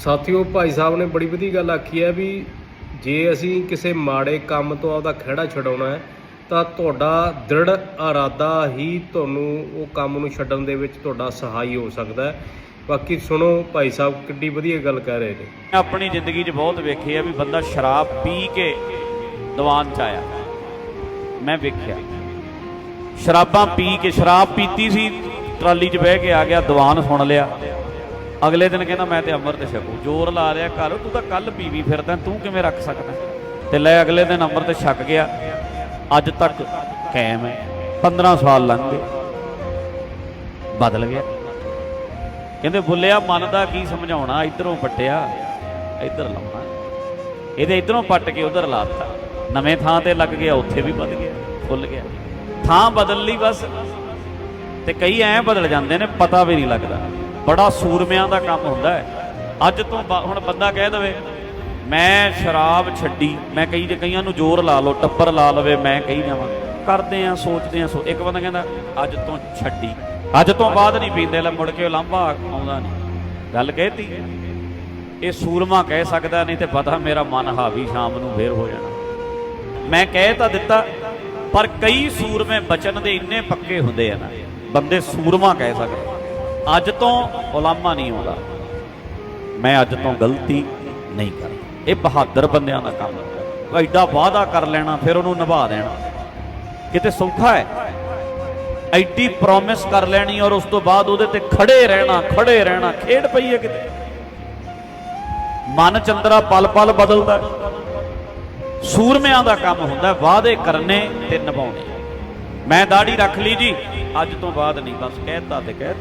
ਸਾਥੀਓ, ਭਾਈ ਸਾਹਿਬ ਨੇ ਬੜੀ ਵਧੀਆ ਗੱਲ ਆਖੀ ਹੈ ਵੀ ਜੇ ਅਸੀਂ ਕਿਸੇ ਮਾੜੇ ਕੰਮ ਤੋਂ ਆਪਦਾ ਖਿਹੜਾ ਛਡਾਉਣਾ ਹੈ, ਤਾਂ ਤੁਹਾਡਾ ਦ੍ਰਿੜ ਇਰਾਦਾ ਹੀ ਤੁਹਾਨੂੰ ਉਹ ਕੰਮ ਨੂੰ ਛੱਡਣ ਦੇ ਵਿੱਚ ਤੁਹਾਡਾ ਸਹਾਈ ਹੋ ਸਕਦਾ ਹੈ। ਬਾਕੀ ਸੁਣੋ, ਭਾਈ ਸਾਹਿਬ ਕਿੱਡੀ ਵਧੀਆ ਗੱਲ ਕਹਿ ਰਹੇ ਨੇ। ਮੈਂ ਆਪਣੀ ਜ਼ਿੰਦਗੀ 'ਚ ਬਹੁਤ ਵੇਖੀ ਆ ਵੀ ਬੰਦਾ ਸ਼ਰਾਬ ਪੀ ਕੇ ਦੀਵਾਨ 'ਚ ਆਇਆ। ਮੈਂ ਵੇਖਿਆ। ਸ਼ਰਾਬਾਂ ਪੀ ਕੇ, ਸ਼ਰਾਬ ਪੀਤੀ ਸੀ, ਟਰਾਲੀ 'ਚ ਬਹਿ ਕੇ ਆ ਗਿਆ, ਦੀਵਾਨ ਸੁਣ ਲਿਆ। ਅਗਲੇ ਦਿਨ ਕਹਿੰਦਾ ਮੈਂ ਤੇ ਅੰਮ੍ਰਿਤ ਛਕੂ। ਜ਼ੋਰ ਲਾ ਲਿਆ ਕਰ ਤੂੰ ਤਾਂ ਕੱਲ ਪੀਵੀ ਫਿਰਦਾ, ਤੂੰ ਕਿਵੇਂ ਰੱਖ ਸਕਦਾ? ਤੇ ਲੈ ਅਗਲੇ ਦਿਨ ਅੰਮ੍ਰਿਤ ਛਕ ਗਿਆ। ਅੱਜ ਤੱਕ ਕਾਇਮ ਹੈ। 15 ਸਾਲ ਲੰਘ ਗਏ। ਬਦਲ ਗਿਆ। ਕਹਿੰਦੇ ਬੁੱਲਿਆ ਮਨ ਦਾ ਕੀ ਸਮਝਾਉਣਾ? ਇਧਰੋਂ ਪੱਟਿਆ, ਇਧਰ ਲਾਉਣਾ। ਇਹਦੇ ਇਧਰੋਂ ਪੱਟ ਕੇ ਉਧਰ ਲਾਤਾ ਨਵੇਂ ਥਾਂ ਤੇ ਲੱਗ ਗਿਆ, ਉੱਥੇ ਵੀ ਵੱਧ ਗਿਆ, ਫੁੱਲ ਗਿਆ। ਥਾਂ ਬਦਲ ਲਈ ਬਸ। ਤੇ ਕਈ ਐਂ ਬਦਲ ਜਾਂਦੇ ਨੇ, ਪਤਾ ਵੀ ਨਹੀਂ ਲੱਗਦਾ। ਬੜਾ ਸੂਰਮਿਆਂ ਦਾ ਕੰਮ ਹੁੰਦਾ ਹੈ। ਅੱਜ ਤੋਂ ਬਾ- ਹੁਣ ਬੰਦਾ ਕਹਿ ਦਵੇ, ਮੈਂ ਸ਼ਰਾਬ ਛੱਡੀ, ਮੈਂ ਕਈ ਜੇ ਕਈਆਂ ਨੂੰ ਜ਼ੋਰ ਲਾ ਲਓ, ਟੱਪਰ ਲਾ ਲਵੇ, ਮੈਂ ਕਹੀ ਜਾਵਾਂ। ਕਰਦੇ ਆ, ਸੋਚਦੇ ਆ, ਸੋ ਇੱਕ ਬੰਦਾ ਕਹਿੰਦਾ, ਅੱਜ ਤੋਂ ਛੱਡੀ। ਅੱਜ ਤੋਂ ਬਾਅਦ ਨਹੀਂ ਪੀਂਦੇ, ਲੈ ਮੁੜ ਕੇ ਲਾਂਭਾ ਆਉਂਦਾ ਨਹੀਂ। ਗੱਲ ਕਹਿਤੀ। ਇਹ ਸੂਰਮਾ ਕਹਿ ਸਕਦਾ ਨਹੀਂ ਤੇ ਪਤਾ ਮੇਰਾ ਮਨ ਹਾਵੀ ਸ਼ਾਮ ਨੂੰ ਫੇਰ ਹੋ ਜਾਣਾ। ਮੈਂ ਕਹਿ ਤਾਂ ਦਿੱਤਾ, ਪਰ ਕਈ ਸੂਰਮੇ ਬਚਨ ਦੇ ਇੰਨੇ ਪੱਕੇ ਹੁੰਦੇ ਆ ਨਾ, ਬੰਦੇ ਸੂਰਮਾ ਕਹਿ ਸਕਦੇ ਅੱਜ ਤੋਂ ਉਲਾਮਾ ਨਹੀਂ ਆਉਂਦਾ। ਮੈਂ ਅੱਜ ਤੋਂ ਗਲਤੀ ਨਹੀਂ ਕਰਦਾ। ਇਹ ਬਹਾਦਰ ਬੰਦਿਆਂ ਦਾ ਕੰਮ ਹੈ। ਐਡਾ ਵਾਅਦਾ ਕਰ ਲੈਣਾ, ਫਿਰ ਉਹਨੂੰ ਨਿਭਾ ਦੇਣਾ। ਕਿਤੇ ਸੌਖਾ ਹੈ? ਐਡੀ ਪ੍ਰੋਮਿਸ ਕਰ ਲੈਣੀ ਔਰ ਉਸ ਤੋਂ ਬਾਅਦ ਉਹਦੇ ਤੇ ਖੜੇ ਰਹਿਣਾ ਖੜੇ ਰਹਿਣਾ, ਖੇਡ ਪਈ ਹੈ ਕਿਤੇ? ਮਨ ਚੰਦਰਾ ਪਲ ਪਲ ਬਦਲਦਾ ਸੂਰਮਿਆਂ ਦਾ ਕੰਮ ਹੁੰਦਾ ਵਾਅਦੇ ਕਰਨੇ ਤੇ ਨਿਭਾਉਣੇ। ਮੈਂ ਦਾੜੀ ਰੱਖ ਲਈ ਜੀ। ਅੱਜ ਤੋਂ ਬਾਅਦ ਨਹੀਂ, ਬਸ ਕਹਿਤਾ ਤੇ ਕਹਿ